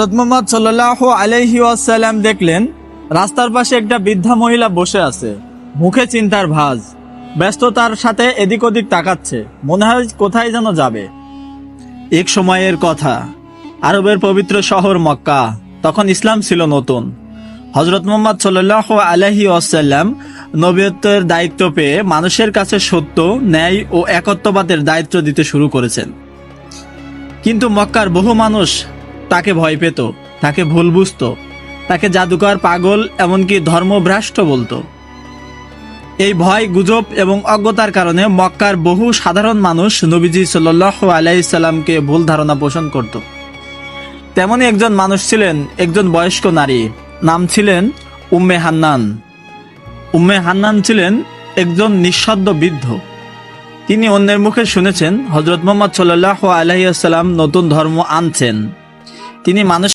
মুহাম্মদ সাল্লাহ আলাইহি ওয়াসাল্লাম দেখলেন, রাস্তার পাশে একটা বৃদ্ধা মহিলা বসে আছে। মুখে চিন্তার ভাঁজ। ব্যস্ততার সাথে এদিক ওদিক তাকাচ্ছে। মনে হয় কোথায় যেন যাবে। এক সময়ের কথা। আরবের পবিত্র শহর মক্কা। তখন ইসলাম ছিল নতুন। হজরত মোহাম্মদ সাল্লাহ আলহি আসাল্লাম নবীয়ত্বের দায়িত্ব পেয়ে মানুষের কাছে সত্য, ন্যায় ও একত্ববাদের দায়িত্ব দিতে শুরু করেছেন। কিন্তু মক্কার বহু মানুষ তাকে ভয় পেত, তাকে ভুল বুঝত, তাকে জাদুকর পাগল এমনকি ধর্মভ্রাষ্ট বলতো। এই ভয়, গুজব এবং অজ্ঞতার কারণে মক্কার বহু সাধারণ মানুষ নবীজি সাল্লাহ আলাইসাল্লামকে ভুল ধারণা পোষণ করত। তেমনি একজন মানুষ ছিলেন একজন বয়স্ক নারী, নাম ছিলেন উম্মে হান্নান। উম্মে হান্নান ছিলেন একজন নিঃশব্দ বৃদ্ধ। তিনি অন্যের মুখে শুনেছেন হজরত মোহাম্মদ সাল্লাহ আলহিসাল্লাম নতুন ধর্ম আনছেন। তিনি মানুষ